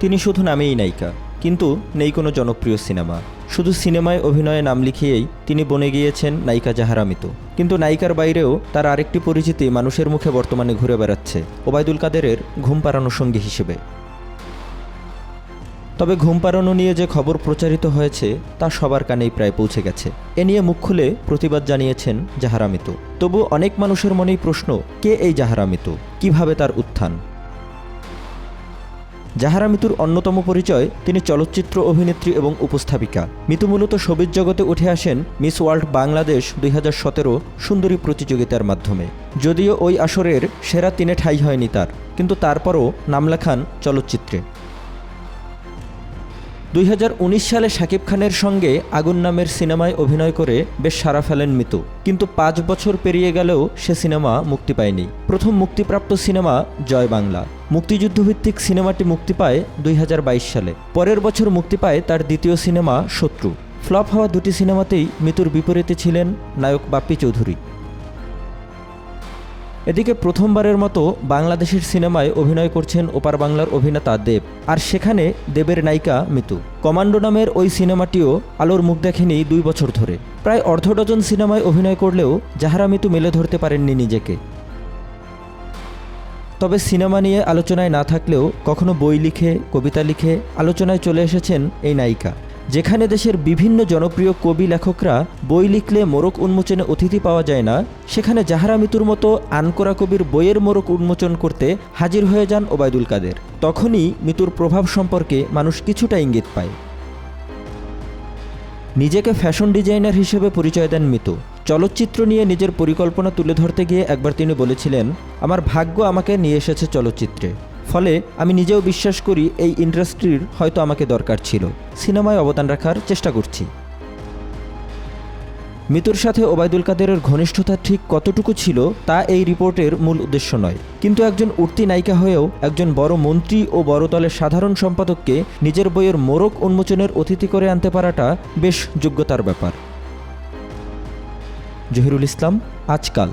তিনি শুধু নামেই নায়িকা, কিন্তু নেই কোনো জনপ্রিয় সিনেমা। শুধু সিনেমায় অভিনয়ে নাম লিখিয়েই তিনি বনে গিয়েছেন নায়িকা জাহারা মিতু। কিন্তু নায়িকার বাইরেও তার আরেকটি পরিচিতি মানুষের মুখে বর্তমানে ঘুরে বেড়াচ্ছে, ওবায়দুল কাদেরের ঘুম পাড়ানো সঙ্গী হিসেবে। তবে ঘুম পাড়ানো নিয়ে যে খবর প্রচারিত হয়েছে, তা সবার কানেই প্রায় পৌঁছে গেছে। এ নিয়ে মুখ খুলে প্রতিবাদ জানিয়েছেন জাহারা মিতু। তবু অনেক মানুষের মনেই প্রশ্ন, কে এই জাহারা মিতু? কীভাবে তার উত্থান? জাহারা মিতুর অন্যতম পরিচয় তিনি চলচ্চিত্র অভিনেত্রী এবং উপস্থাপিকা। মিতু মূলত সবিজ জগতে উঠে আসেন মিস ওয়ার্ল্ড বাংলাদেশ দুই হাজার সতেরো সুন্দরী প্রতিযোগিতার মাধ্যমে। যদিও ওই আসরের সেরা তিনে ঠাই হয়নি তার, কিন্তু তারপরও নাম লেখান চলচ্চিত্রে। দুই হাজার উনিশ সালে শাকিব খানের সঙ্গে আগুন নামের সিনেমায় অভিনয় করে বেশ সারা ফেলেন মিতু। কিন্তু পাঁচ বছর পেরিয়ে গেলেও সে সিনেমা মুক্তি পায়নি। প্রথম মুক্তিপ্রাপ্ত সিনেমা জয় বাংলা। মুক্তিযুদ্ধভিত্তিক সিনেমাটি মুক্তি পায় দুই হাজার বাইশ সালে। পরের বছর মুক্তি পায় তার দ্বিতীয় সিনেমা শত্রু। ফ্লপ হওয়া দুটি সিনেমাতেই মিতুর বিপরীতে ছিলেন নায়ক বাপ্পি চৌধুরী। এদিকে প্রথমবারের মতো বাংলাদেশের সিনেমায় অভিনয় করছেন ওপার বাংলার অভিনেতা দেব, আর সেখানে দেবের নায়িকা মিতু। কমান্ডো নামের ওই সিনেমাটিও আলোর মুখ দেখেনি দুই বছর ধরে। প্রায় অর্ধ ডজন সিনেমায় অভিনয় করলেও যাহারা মিতু মেলে ধরতে পারেননি নিজেকে। তবে সিনেমা নিয়ে আলোচনায় না থাকলেও কখনো বই লিখে, কবিতা লিখে আলোচনায় চলে এসেছেন এই নায়িকা। যেখানে দেশের বিভিন্ন জনপ্রিয় কবি লেখকরা বই লিখলে মোরক উন্মোচনে অতিথি পাওয়া যায় না, সেখানে জাহারা মিতুর মতো আনকোরা কবির বইয়ের মোরক উন্মোচন করতে হাজির হয়ে যান ওবায়দুল কাদের। তখনই মিতুর প্রভাব সম্পর্কে মানুষ কিছুটা ইঙ্গিত পায়। নিজেকে ফ্যাশন ডিজাইনার হিসেবে পরিচয় দেন মিতু। চলচ্চিত্র নিয়ে নিজের পরিকল্পনা তুলে ধরতে গিয়ে একবার তিনি বলেছিলেন, আমার ভাগ্য আমাকে নিয়ে এসেছে চলচ্চিত্রে। ফলে আমি নিজেও বিশ্বাস করি এই ইন্ডাস্ট্রির হয়তো আমাকে দরকার ছিল। সিনেমায় অবদান রাখার চেষ্টা করছি। মিতুর সাথে ওবায়দুল কাদেরের ঘনিষ্ঠতা ঠিক কতটুকু ছিল তা এই রিপোর্টের মূল উদ্দেশ্য নয়। কিন্তু একজন উঠতি নায়িকা হয়েও একজন বড় মন্ত্রী ও বড় দলের সাধারণ সম্পাদককে নিজের বইয়ের মোরক উন্মোচনের অতিথি করে আনতে পারাটা বেশ যোগ্যতার ব্যাপার। জহিরুল ইসলাম, আজকাল।